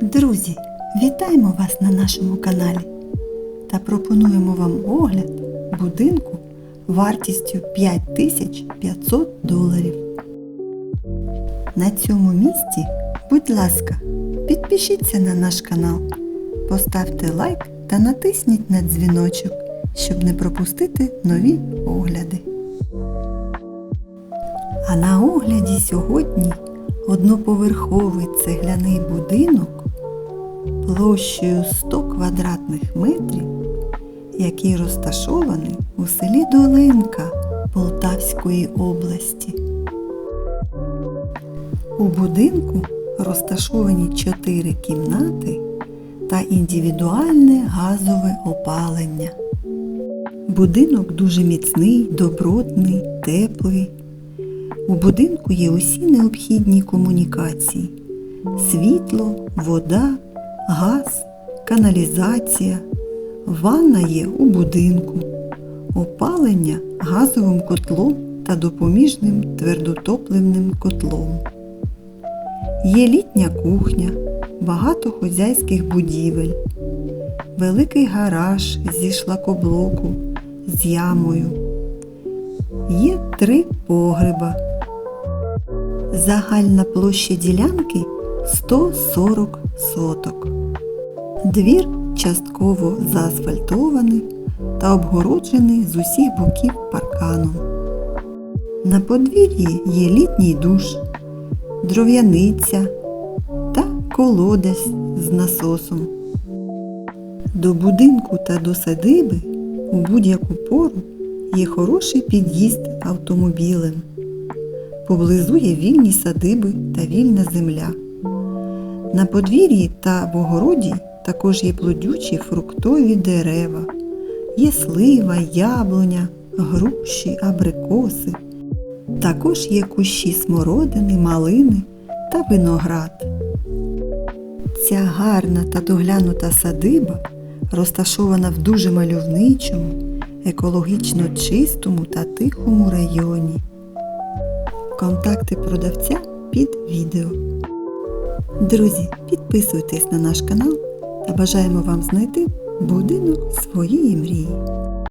Друзі, вітаємо вас на нашому каналі та пропонуємо вам огляд будинку вартістю 5500 доларів. На цьому місці, будь ласка, підпишіться на наш канал, поставте лайк та натисніть на дзвіночок, щоб не пропустити нові огляди. А на огляді сьогодні одноповерховий цегляний будинок площею 100 квадратних метрів, який розташований у селі Долинка Полтавської області. У будинку розташовані 4 кімнати та індивідуальне газове опалення. Будинок дуже міцний, добротний, теплий. У будинку є усі необхідні комунікації. Світло, вода, газ, каналізація. Ванна є у будинку. Опалення газовим котлом та допоміжним твердотопливним котлом. Є літня кухня, багато хозяйських будівель, великий гараж зі шлакоблоку з ямою. Є три погреба. Загальна площа ділянки 140 соток. Двір частково заасфальтований та обгороджений з усіх боків парканом. На подвір'ї є літній душ, дров'яниця та колодязь з насосом. До будинку та до садиби у будь-яку пору є хороший під'їзд автомобілем. Поблизу є вільні садиби та вільна земля. На подвір'ї та в огороді також є плодючі фруктові дерева. Є слива, яблуня, груші, абрикоси. Також є кущі смородини, малини та виноград. Ця гарна та доглянута садиба розташована в дуже мальовничому, екологічно чистому та тихому районі. Контакти продавця під відео. Друзі, підписуйтесь на наш канал та бажаємо вам знайти будинок своєї мрії.